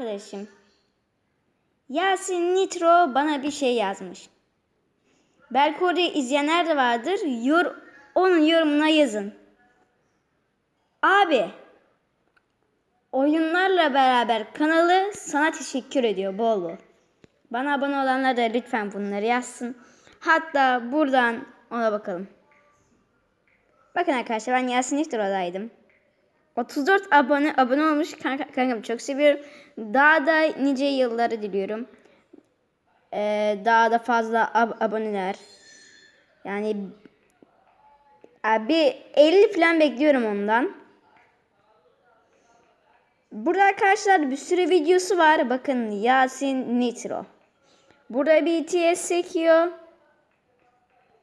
arkadaşım. Yasin Nitro bana bir şey yazmış. Belki orayı izleyenler de vardır. Yor onun yorumuna yazın. Abi oyunlarla beraber kanalı sana teşekkür ediyor bol bol. Bana abone olanlar da lütfen bunları yazsın. Hatta buradan ona bakalım. Bakın arkadaşlar ben Yasin Niftaro'daydım. 34 abone abone olmuş kanka, kankam çok seviyorum. Daha da nice yılları diliyorum. Ee, daha da fazla ab- aboneler. Yani abi 50 falan bekliyorum ondan. Burada arkadaşlar bir sürü videosu var. Bakın Yasin Nitro. Burada BTS çekiyor.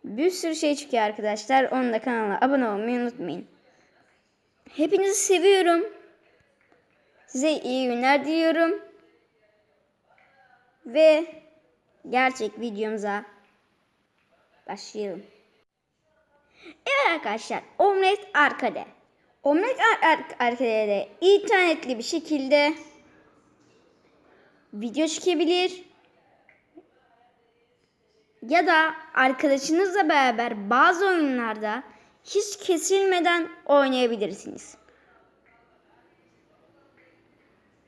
Bir sürü şey çıkıyor arkadaşlar. Onun da kanalına abone olmayı unutmayın. Hepinizi seviyorum. Size iyi günler diliyorum. Ve gerçek videomuza başlayalım. Evet arkadaşlar, omlet arkada. Omlet ar- ar- arkada de internetli bir şekilde video çıkabilir. Ya da arkadaşınızla beraber bazı oyunlarda hiç kesilmeden oynayabilirsiniz.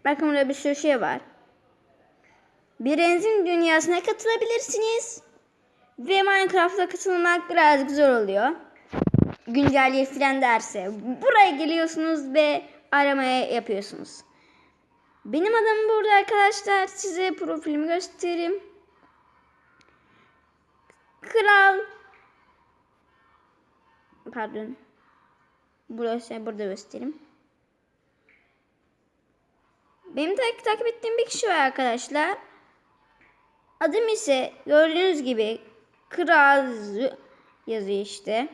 Bakın burada bir sürü şey var. Birinizin dünyasına katılabilirsiniz. Ve Minecraft'a katılmak biraz zor oluyor. Güncelleye filan derse. Buraya geliyorsunuz ve aramaya yapıyorsunuz. Benim adım burada arkadaşlar. Size profilimi göstereyim. Kral pardon. Burası burada göstereyim. Benim takip, takip ettiğim bir kişi var arkadaşlar. Adım ise gördüğünüz gibi Kral yazıyor işte.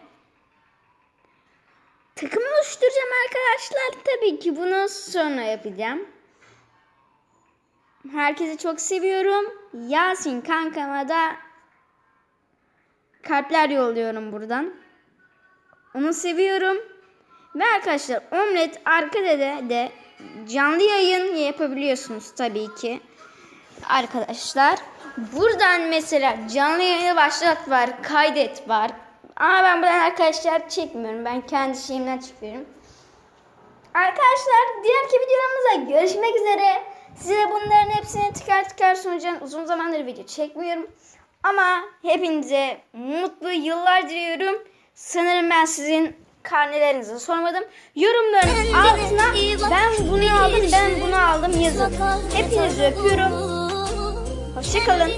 Takım oluşturacağım arkadaşlar. Tabii ki bunu sonra yapacağım. Herkesi çok seviyorum. Yasin kankama da kalpler yolluyorum buradan. Onu seviyorum. Ve arkadaşlar Omlet arkada de, de canlı yayın yapabiliyorsunuz tabii ki. Arkadaşlar buradan mesela canlı yayını başlat var, kaydet var. Ama ben buradan arkadaşlar çekmiyorum. Ben kendi şeyimden çıkıyorum. Arkadaşlar diğerki videolarımızda görüşmek üzere. Size bunların hepsini tıkar tıkar sunacağım. Uzun zamandır video çekmiyorum. Ama hepinize mutlu yıllar diliyorum. Sanırım ben sizin karnelerinizi sormadım. Yorumların altına ben bunu aldım, ben bunu aldım yazın. Hepinizi öpüyorum. Hoşçakalın.